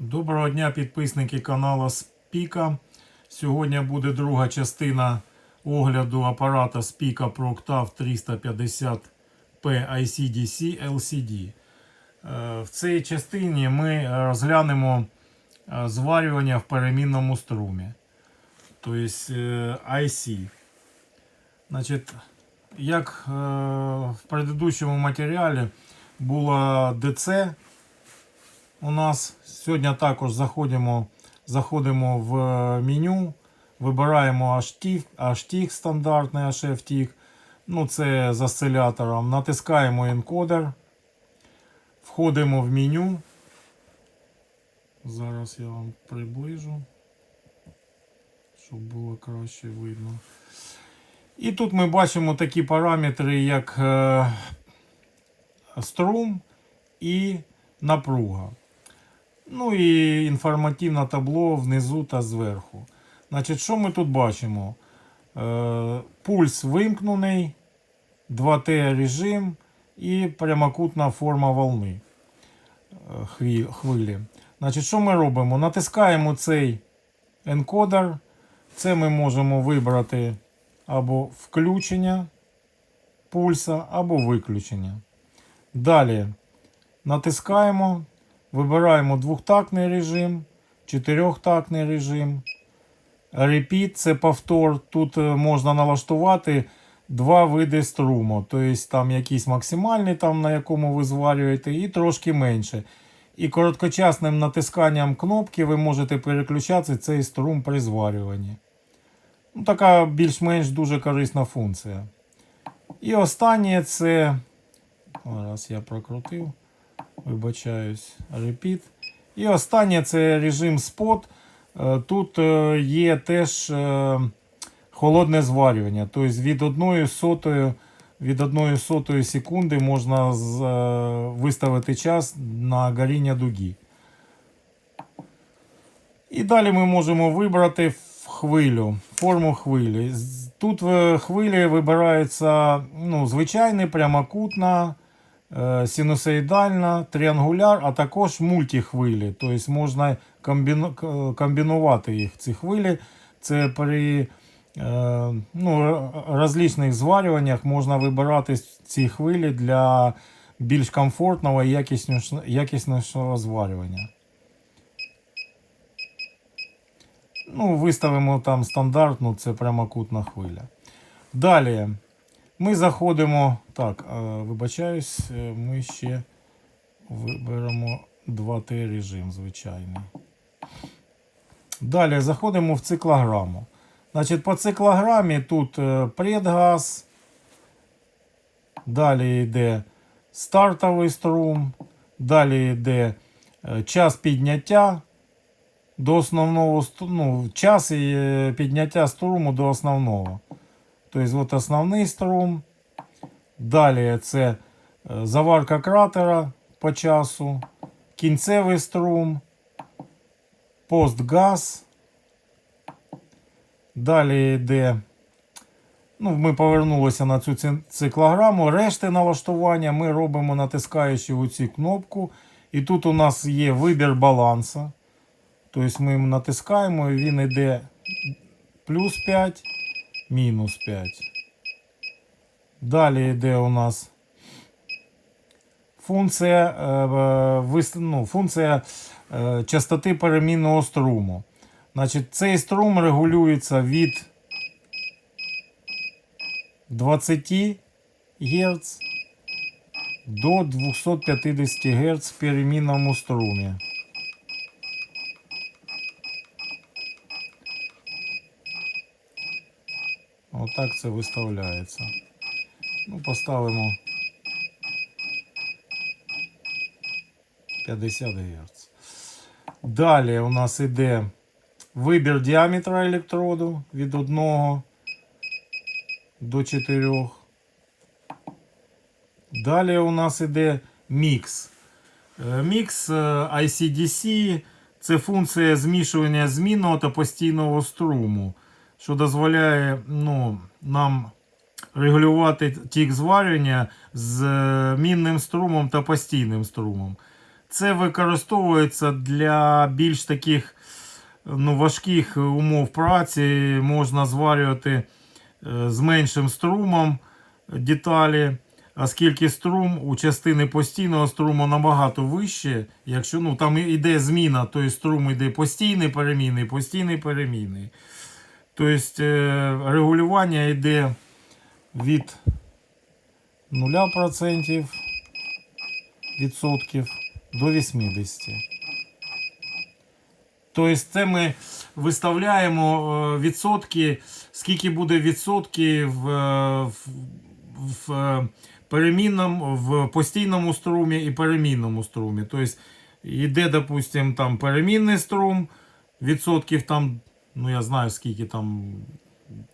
Доброго дня, підписники каналу Спіка. Сьогодні буде друга частина огляду апарата Spika Pro 350P ICDC LCD. Е, В цій частині ми розглянемо е, зварювання в перемінному струмі. Тобто е, IC. Значить, як е, в предыдущому матеріалі було DC у нас. Сьогодні також заходимо, заходимо в меню, вибираємо HTIG, HTIG стандартний HFTIG. Ну, це з осцилятором. Натискаємо енкодер. Входимо в меню. Зараз я вам приближу, щоб було краще видно. І тут ми бачимо такі параметри, як е, струм і напруга. Ну і інформативне табло внизу та зверху. Значить, що ми тут бачимо? Е, пульс вимкнений, 2Т режим і прямокутна форма волни е, хвилі. Значить, що ми робимо? Натискаємо цей енкодер. Це ми можемо вибрати або включення пульса, або виключення. Далі натискаємо, вибираємо двохтактний режим, чотирьохтактний режим. Repeat це повтор. Тут е, можна налаштувати два види струму. Тобто там якийсь максимальний, там, на якому ви зварюєте, і трошки менше. І короткочасним натисканням кнопки ви можете переключати цей струм при зварюванні. Ну, така більш-менш дуже корисна функція. І останнє це. Зараз я прокрутив. Вибачаюсь, repeat. І останнє це режим spot. Е, Тут е, є теж е, холодне зварювання. Тобто від одної сотої, від одної сотої секунди можна виставити час на горіння дуги. І далі ми можемо вибрати хвилю, форму хвилі. Тут хвилі вибирається ну, звичайний, прямокутна, синусоїдальна, тріангуляр, а також мультихвилі. Тобто можна комбінувати їх ці хвилі. Це при е, ну, розличних зварюваннях можна вибирати ці хвилі для більш комфортного і якіснішого зварювання. Ну, виставимо там стандартну, це прямокутна хвиля. Далі ми заходимо. Так, вибачаюсь, е, ми ще виберемо 2Т режим звичайний. Далі заходимо в циклограму. Значить, по циклограмі тут е, предгаз. Далі йде стартовий струм. Далі йде е, час підняття до основного ну, час підняття струму до основного. Тобто, от основний струм. Далі це е, заварка кратера по часу, кінцевий струм, постгаз. Далі йде. Ну, ми повернулися на цю циклограму. Решти налаштування ми робимо натискаючи у цю кнопку. І тут у нас є вибір балансу. Тобто ми натискаємо і він йде плюс 5, мінус 5. Далі йде у нас функція, е, е, ну, функція е, частоти перемінного струму. Значить, цей струм регулюється від 20 Гц до 250 Гц в перемінному струмі. Отак це виставляється. Ну, поставимо 50 Гц. Далі у нас іде вибір діаметра електроду від 1 до 4. Далі у нас іде мікс. Е, Мікс е, ICDC це функція змішування змінного та постійного струму, що дозволяє ну, нам регулювати тік зварювання з е, мінним струмом та постійним струмом. Це використовується для більш таких ну, важких умов праці. Можна зварювати е, з меншим струмом деталі, оскільки струм у частини постійного струму набагато вище. Якщо ну, там іде зміна, то струм йде постійний перемінний, постійний перемінний. Тобто регулювання йде від 0% відсотків до 80. Тобто це ми виставляємо е, відсотки, скільки буде відсотків е, в, в перемінному, в постійному струмі і перемінному струмі. Тобто йде, допустимо, там перемінний струм, відсотків там, ну я знаю скільки там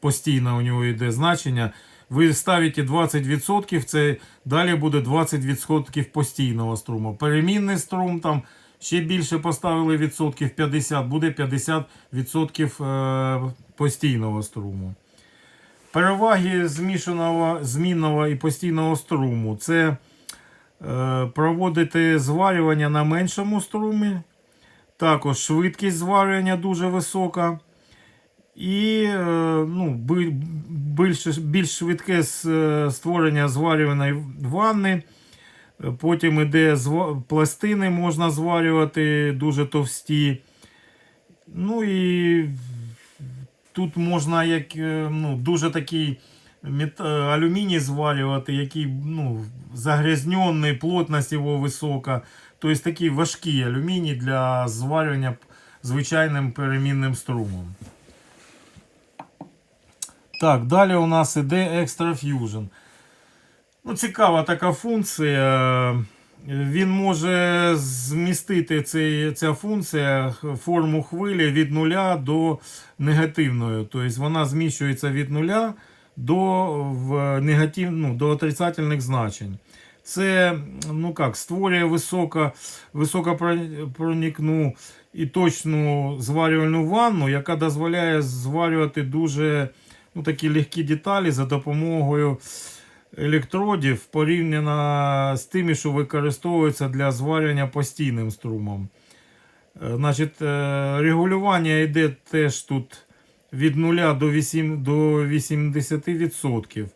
постійно у нього йде значення. Ви ставите 20%, це далі буде 20% постійного струму. Перемінний струм там ще більше поставили відсотків 50, буде 50% е, постійного струму. Переваги змішаного, змінного і постійного струму це е, проводити зварювання на меншому струмі. Також швидкість зварювання дуже висока. І е, ну, більш, більш швидке е, створення зварюваної ванни. Потім іде пластини, можна зварювати дуже товсті. Ну і тут можна як, е, ну, дуже такий алюміній зварювати, який ну, загрязнений, плотність його висока. Тобто такий важкий алюміній для зварювання звичайним перемінним струмом. Так, далі у нас іде Extra Fusion. Ну, цікава така функція. Він може змістити цей, ця функція форму хвилі від нуля до негативної. Тобто вона зміщується від нуля до, в негатив, ну, до отрицательних значень. Це ну як, створює високо, високопроникну і точну зварювальну ванну, яка дозволяє зварювати дуже ну, такі легкі деталі за допомогою електродів порівняно з тими, що використовуються для зварювання постійним струмом. Е, Значить, е, регулювання йде теж тут від 0 до 80%.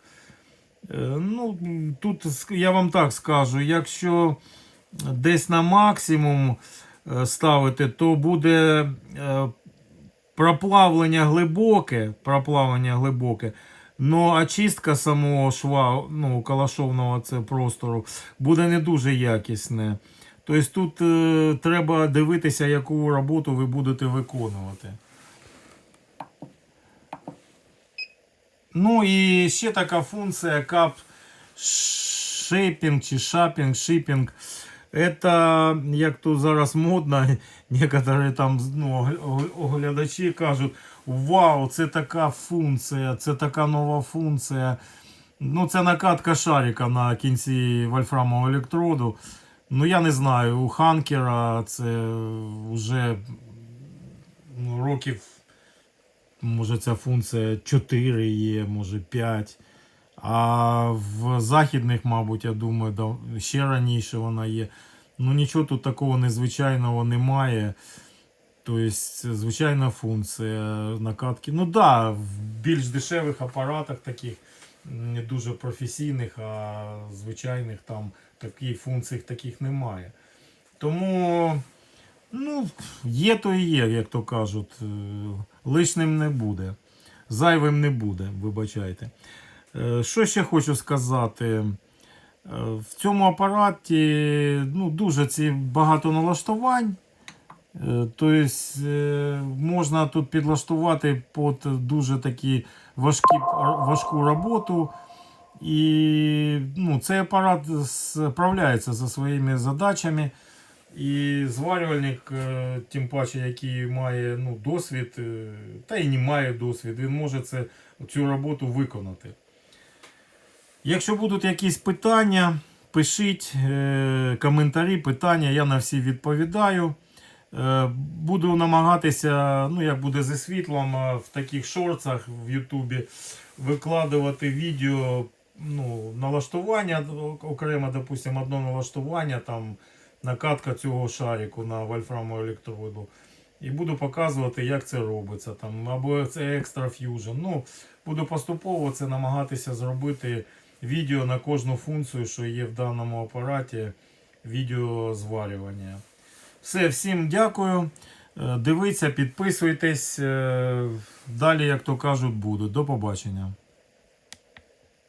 Е, Ну, тут я вам так скажу, якщо десь на максимум е, ставити, то буде е, проплавлення глибоке, проплавлення глибоке, но очистка самого шва, ну, калашовного це простору, буде не дуже якісне. Тобто тут треба дивитися, яку роботу ви будете виконувати. Ну і ще така функція кап шейпінг чи шапінг, шипінг. Это, як то зараз модно, некоторі там ну, оглядачі кажуть, вау, це така функція, це така нова функція. Ну, це накатка шарика на кінці вольфрамового електроду. Ну, я не знаю, у Ханкера це вже ну, років, може, ця функція 4 є, може 5. А в західних, мабуть, я думаю, ще раніше вона є. Ну нічого тут такого незвичайного немає. Тобто, звичайна функція накатки. Ну так, да, в більш дешевих апаратах таких, не дуже професійних, а звичайних там таких функцій таких немає. Тому, ну, є то і є, як то кажуть. Лишним не буде. Зайвим не буде, вибачайте. Е, Що ще хочу сказати? Е, В цьому апараті ну, дуже ці багато налаштувань. Тобто можна тут підлаштувати під дуже такі важкі, важку роботу. І ну, цей апарат справляється зі своїми задачами. І зварювальник, е, тим паче, який має ну, досвід, е, та й не має досвід, він може це, цю роботу виконати. Якщо будуть якісь питання, пишіть е, коментарі, питання, я на всі відповідаю. Буду намагатися, ну як буде зі світлом, в таких шорцах в Ютубі викладувати відео ну, налаштування, окремо, допустимо, одне налаштування там накатка цього шарику на вольфрамову електроду. І буду показувати, як це робиться. Там, або це Extra Fusion. Ну, буду поступово це намагатися зробити відео на кожну функцію, що є в даному апараті, відео зварювання. Все, всім дякую. Е, Дивіться, підписуйтесь. Е, Далі, як то кажуть, буду. До побачення.